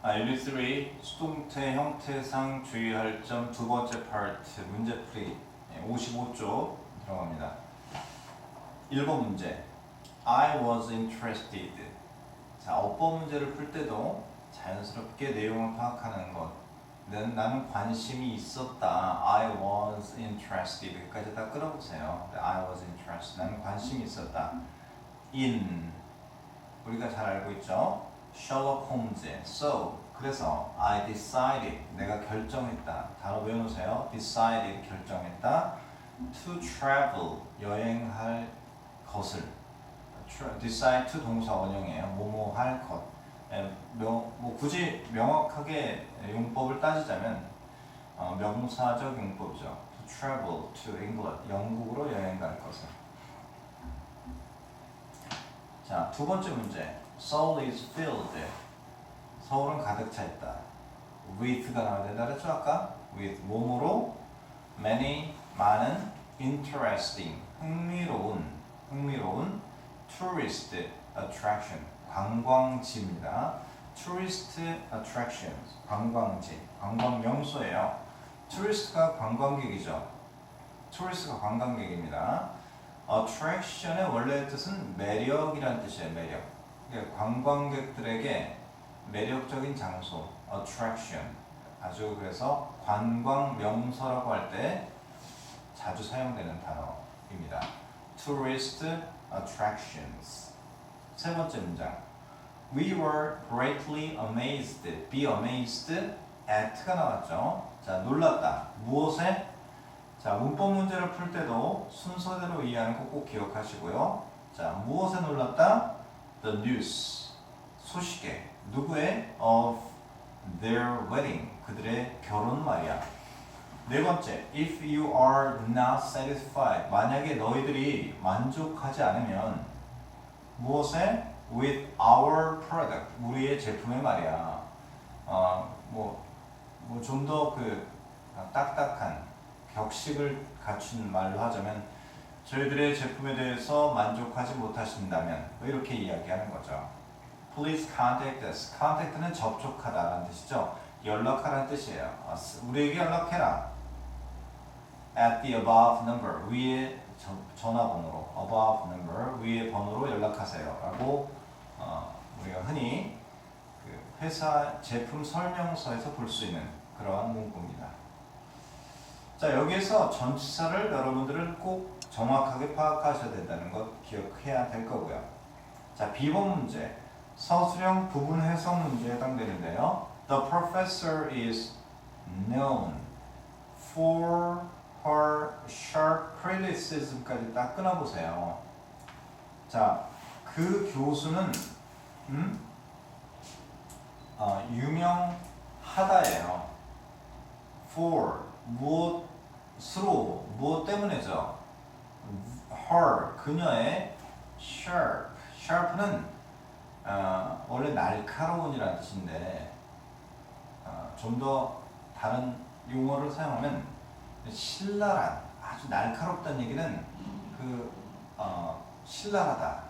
아, 유닛 3 수동태 형태상 주의할 점 두 번째 파트 문제풀이 55쪽 들어갑니다. 1번 문제 I was interested 자, 어법 문제를 풀 때도 자연스럽게 내용을 파악하는 것 는 나는 관심이 있었다. I was interested까지 다 끌어보세요. I was interested. 나는 관심이 있었다. In 우리가 잘 알고 있죠. Sherlock Holmes. So 그래서 I decided 내가 결정했다. 단어 외워놓으세요. Decided 결정했다. To travel 여행할 것을. Decide to 동사 원형이에요. 뭐뭐 할 것. 예, 명, 뭐 굳이 명확하게 용법을 따지자면 어, 명사적 용법이죠. To travel to England. 영국으로 여행 갈 것을. 자, 두 번째 문제. Seoul is filled. 서울은 가득 차 있다. with가 나와야 된다 그랬죠 아까? with 몸으로 many 많은 interesting 흥미로운 흥미로운 tourist attraction 관광지입니다. tourist attractions 관광지 관광 명소예요. tourist가 관광객이죠. tourist가 관광객입니다. attraction의 원래 뜻은 매력이란 뜻이에요. 매력. 그러니까 관광객들에게 매력적인 장소, attraction. 아주 그래서 관광 명소라고 할 때 자주 사용되는 단어입니다. tourist attractions. 세 번째 문장. We were greatly amazed. Be amazed at가 나왔죠. 자, 놀랐다. 무엇에? 자, 문법 문제를 풀 때도 순서대로 이해하는 거 꼭 기억하시고요. 자, 무엇에 놀랐다? The news. 소식에. 누구의? Of their wedding. 그들의 결혼 말이야. 네 번째, if you are not satisfied. 만약에 너희들이 만족하지 않으면 무엇에? with our product. 우리의 제품에 말이야. 어, 뭐, 뭐좀더그 딱딱한 격식을 갖춘 말로 하자면 저희들의 제품에 대해서 만족하지 못하신다면 뭐 이렇게 이야기하는 거죠. Please contact us. contact는 접촉하다라는 뜻이죠. 연락하라는 뜻이에요. 우리에게 연락해라. At the above number 위에 저- 전화번호로 above number 위에 번호로 연락하세요라고 어, 우리가 흔히 그 회사 제품 설명서에서 볼 수 있는 그러한 문구입니다. 자 여기에서 전치사를 여러분들은 꼭 정확하게 파악하셔야 된다는 것 기억해야 될 거고요. 자 B번 문제 서술형 부분 해석 문제에 해당되는데요. The professor is known for her sharp criticism까지 딱 끊어보세요. 자, 그 교수는 음? 어, 유명하다예요. for 무엇 으로 무엇 때문에죠? her 그녀의 sharp sharp는 어, 원래 날카로운이라는 뜻인데 어, 좀더 다른 용어를 사용하면 신랄한 아주 날카롭다는 얘기는 그 어, 신랄하다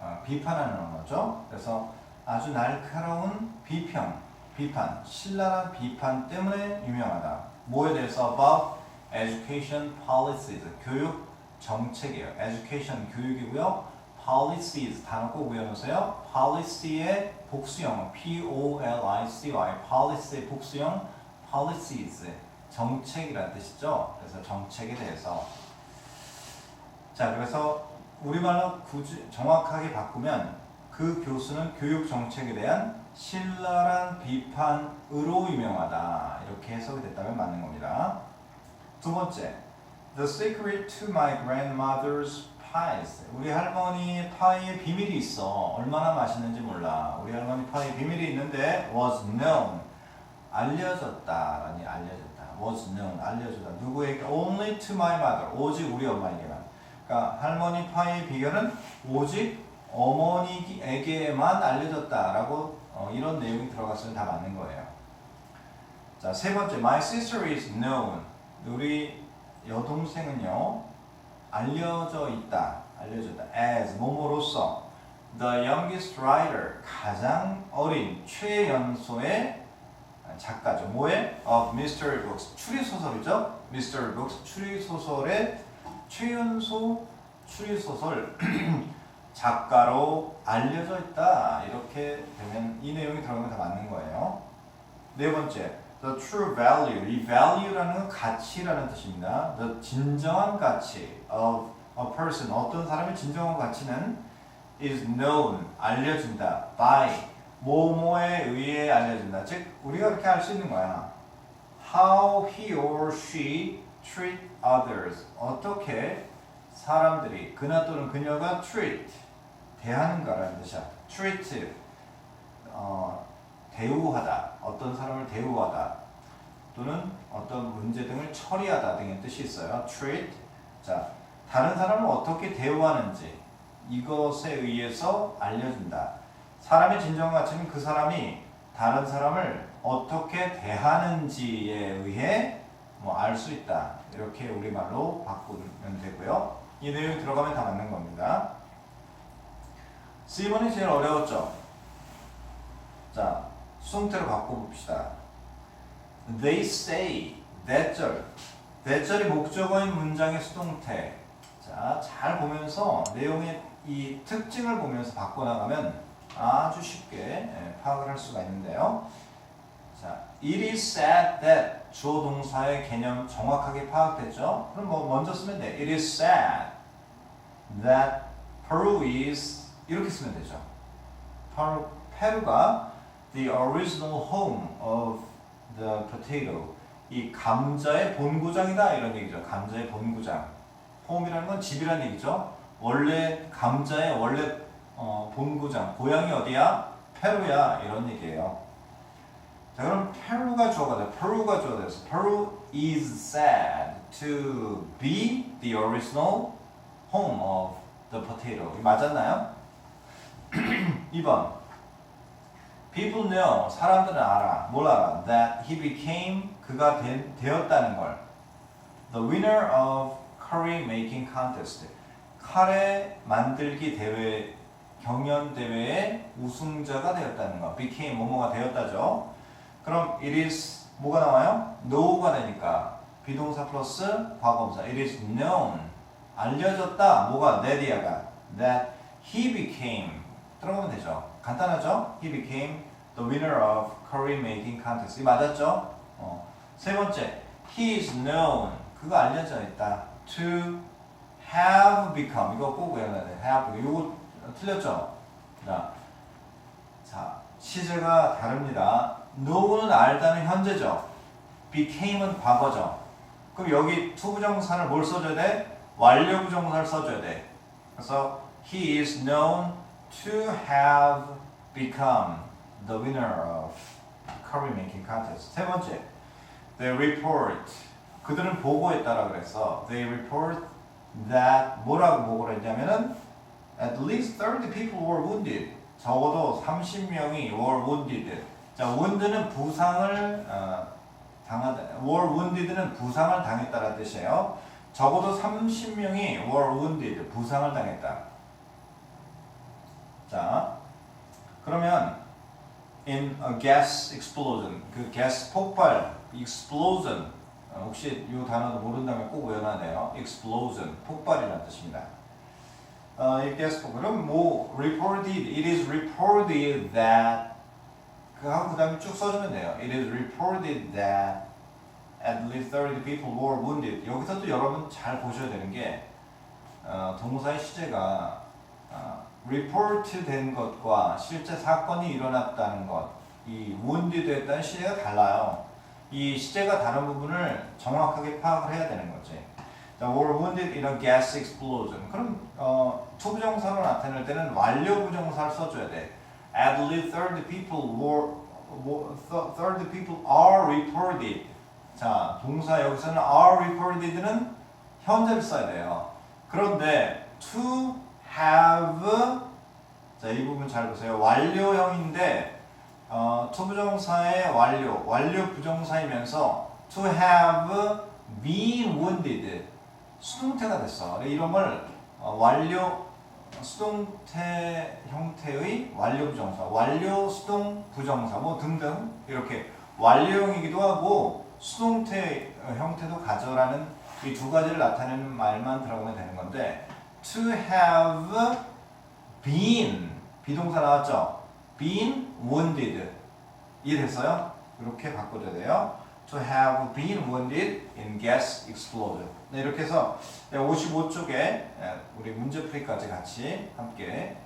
어, 비판하는 언어죠. 그래서 아주 날카로운 비평, 비판, 신랄한 비판 때문에 유명하다. 뭐에 대해서 about education policies 교육 정책이에요. education 교육이고요. policies 단어 꼭 외워놓으세요. policy의 복수형 P O L I C Y policy의 복수형 policies 정책이라는 뜻이죠. 그래서 정책에 대해서 자 그래서 우리말로 굳이 정확하게 바꾸면 그 교수는 교육 정책에 대한 신랄한 비판으로 유명하다 이렇게 해석이 됐다면 맞는 겁니다. 두 번째, The secret to my grandmother's pies. 우리 할머니 파이에 비밀이 있어. 얼마나 맛있는지 몰라. 우리 할머니 파이에 비밀이 있는데 was known. 알려졌다라니 알려졌다. was known. 알려졌다. 누구에게? Only to my mother. 오직 우리 엄마에게만. 그러니까 할머니 파이의 비결은 오직 어머니에게만 알려졌다라고 어, 이런 내용이 들어갔으면 다 맞는 거예요. 자, 세 번째, my sister is known. 우리 여동생은요, 알려져 있다, 알려졌다. as 뭐뭐로서 the youngest writer 가장 어린 최연소의 작가죠. 뭐의? of Mr. Books 추리 소설이죠. Mr. Books 추리 소설의 최연소 추리 소설 작가로 알려져 있다. 이렇게 되면 이 내용이 들어가면 다 맞는 거예요. 네 번째, the true value. 이 value라는 건 가치라는 뜻입니다. the 진정한 가치 of a person. 어떤 사람의 진정한 가치는 is known. 알려진다. by 뭐뭐에 의해 알려진다. 즉 우리가 그렇게 알 수 있는 거야. How he or she treat others. 어떻게 사람들이 그나 또는 그녀가 treat 대하는가라는 뜻이야. treat 어, 대우하다. 어떤 사람을 대우하다. 또는 어떤 문제 등을 처리하다 등의 뜻이 있어요. treat. 자, 다른 사람을 어떻게 대우하는지 이것에 의해서 알려준다. 사람의 진정 가치는 그 사람이 다른 사람을 어떻게 대하는지에 의해 뭐 알 수 있다. 이렇게 우리말로 바꾸면 되고요. 이 내용이 들어가면 다 맞는 겁니다. C번이 제일 어려웠죠? 자, 수동태로 바꿔봅시다. They say, 대절. 대절이 목적어인 문장의 수동태. 자, 잘 보면서 내용의 이 특징을 보면서 바꿔나가면 아주 쉽게 예, 파악을 할 수가 있는데요. 자, it is said that 주어 동사의 개념 정확하게 파악됐죠? 그럼 뭐 먼저 쓰면 돼. It is said that Peru is 이렇게 쓰면 되죠. 페루, 페루가 the original home of the potato. 이 감자의 본고장이다 이런 얘기죠. 감자의 본고장. home이라는 건 집이라는 얘기죠. 원래 감자의 원래 어, 본고장, 고향이 어디야? 페루야 이런 얘기예요. 자 그럼 페루가 주어가 돼. 페루가 주어가 돼서 Peru is said to be the original home of the potato. 맞았나요? 2번. People know 사람들은 알아. 뭘 알아? That he became 그가 된, 되었다는 걸. The winner of curry making contest. 카레 만들기 대회 경연 대회의 우승자가 되었다는 거. became 뭐뭐가 되었다죠. 그럼 it is 뭐가 나와요? know가 되니까 비동사 플러스 과거분사. It is known 알려졌다. 뭐가 that이야가 that he became 들어가면 되죠. 간단하죠? He became the winner of curry making contest. 이 맞았죠? 어. 세 번째, he is known. 그가 알려져 있다. To have become. 이거 꼭 외워야 돼. have. 이거 틀렸죠? 자, 자 시제가 다릅니다. know는 알다는 현재죠. became은 과거죠. 그럼 여기 투부정사를 뭘 써줘야 돼? 완료부정사를 써줘야 돼. 그래서 he is known to have become the winner of curry making contest. 세 번째, they report. 그들은 보고했다라 그래서 they report that 뭐라고 보고를 했냐면은 at least 30 people were wounded. 적어도 30명이 were wounded. 자, wound는 부상을 어, 당하다. were wounded는 부상을 당했다라는 뜻이에요. 적어도 30명이 were wounded. 부상을 당했다. 자, 그러면 in a gas explosion 그 gas 폭발 explosion 어, 혹시 이 단어도 모른다면 꼭 외워놔야 돼요. explosion 폭발이라는 뜻입니다. 어, 이 gas 폭발 그럼 뭐 reported it is reported that 그 하고 그다음에 쭉 써주면 돼요. It is reported that at least 30 people were wounded. 여기서도 여러분 잘 보셔야 되는 게 어, 동사의 시제가 어, report 된 것과 실제 사건이 일어났다는 것, 이 했다는 시제가 달라요. 이 시제가 다른 부분을 정확하게 파악을 해야 되는 거지. 자, were wounded in a gas explosion. 그럼 어, 투부정사로 나타낼 때는 완료 부정사를 써줘야 돼. At least 30 people were 30 people are reported. 자, 동사 여기서는 are reported는 현재를 써야 돼요. 그런데 to have 자, 이 부분 잘 보세요. 완료형인데 어, 투부정사의 완료, 완료 부정사이면서 to have been wounded 수동태가 됐어. 이런 걸 어, 완료 수동태 형태의 완료 부정사, 완료 수동 부정사 뭐 등등 이렇게 완료형이기도 하고 수동태 어, 형태도 가져라는 이 두 가지를 나타내는 말만 들어가면 되는 건데 to have been 비동사 나왔죠? been wounded 이해됐어요? 이렇게 바꿔줘야 돼요. To have been wounded in gas explode. 네, 이렇게 해서 55쪽에 우리 문제 풀이까지 같이 함께